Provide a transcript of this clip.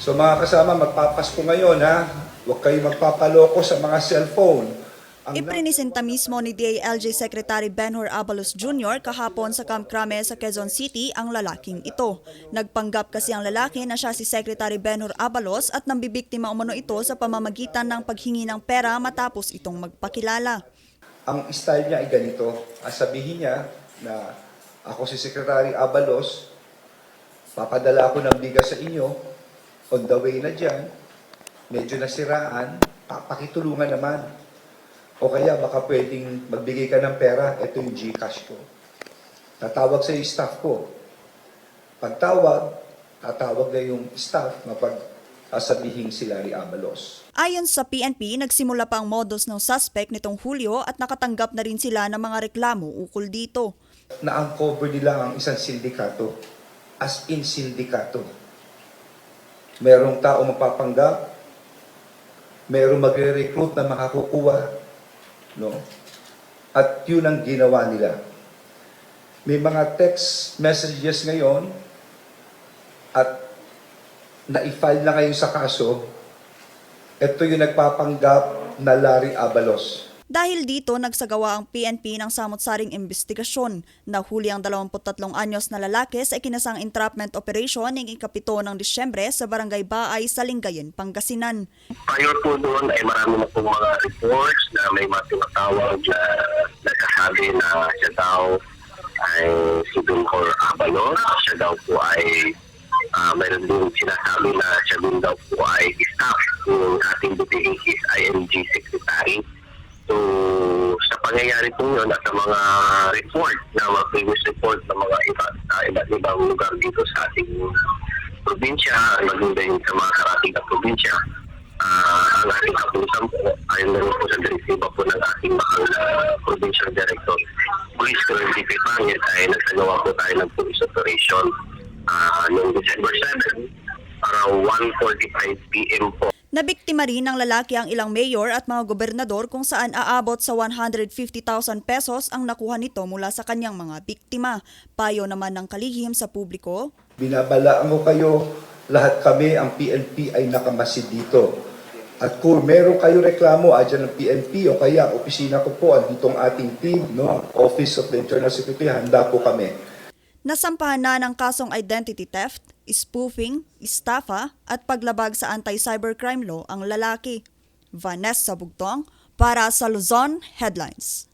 So mga kasama, magpapasko ngayon ha. Huwag kayo magpapaloko sa mga cellphone. Ang Iprinisenta mismo ni DILG Secretary Benhur Abalos Jr. kahapon sa Camp Crame sa Quezon City ang lalaking ito. Nagpanggap kasi ang lalaki na siya si Secretary Benhur Abalos at nambibiktima umano ito sa pamamagitan ng paghingi ng pera matapos itong magpakilala. ang style niya ay ganito. Sabihin niya na ako si Secretary Abalos, papadala ako ng bigas sa inyo, on the way na dyan, medyo nasiraan, papakitulungan naman. O kaya baka pwedeng magbigay ka ng pera, ito yung Gcash ko. Tatawag sa yung staff ko. Pagtawag, tatawag na yung staff na pag sasabihin si Larry Abalos. Ayon sa PNP, nagsimula pa ang modus ng suspect nitong Hulyo at nakatanggap na rin sila ng mga reklamo ukol dito. na-uncover nila ang isang sindikato. As in sindikato. Merong tao mapapanggap, merong magre-recruit na makakukuha, no? At yun ang ginawa nila. May mga text messages ngayon at na-file na ngayon sa kaso, ito yung nagpapanggap na Larry Abalos. Dahil dito, nagsagawa ang PNP ng samot-saring investigasyon. Nahuli ang 23 anyos na lalaki sa ikinasang entrapment operation ng ikapito ng Disyembre sa Barangay Baay sa Lingayen, Pangasinan. Prior po doon ay marami na po mga reports na may mga tinatawag na nagsasabi na siya daw ay si Duncor Abalos. Siya daw po ay ah, mayroon din sinasabi na siya din daw po ay staff ng ating DPH's IMG Secretary. Pangyayari po yun at sa mga report na mga previous report ng mga iba, uh, iba't ibang lugar dito sa ating probinsya, maging din sa mga karating na probinsya, ah, ang ating kapulisan po, ayon na po sa direktiba po ng ating mahal na provincial director, Police Colonel D.P. Pangit, ay nagsagawa po tayo ng police operation ah, noong December 7, around 1.45 p.m. po. Nabiktima rin ng lalaki ang ilang mayor at mga gobernador kung saan aabot sa 150,000 pesos ang nakuha nito mula sa kanyang mga biktima. Payo naman ng kalihim sa publiko, Binabalaan ko kayo, lahat kami, ang PNP ay nakamasid dito. At kung meron kayo reklamo, adyan ng PNP o kaya opisina ko po, andito ang ating team, no? Office of the Internal Secretary, handa po kami. Nasampahan na ng kasong identity theft, spoofing, estafa at paglabag sa anti-cybercrime law ang lalaki. Vanessa Bugtong para sa Luzon Headlines.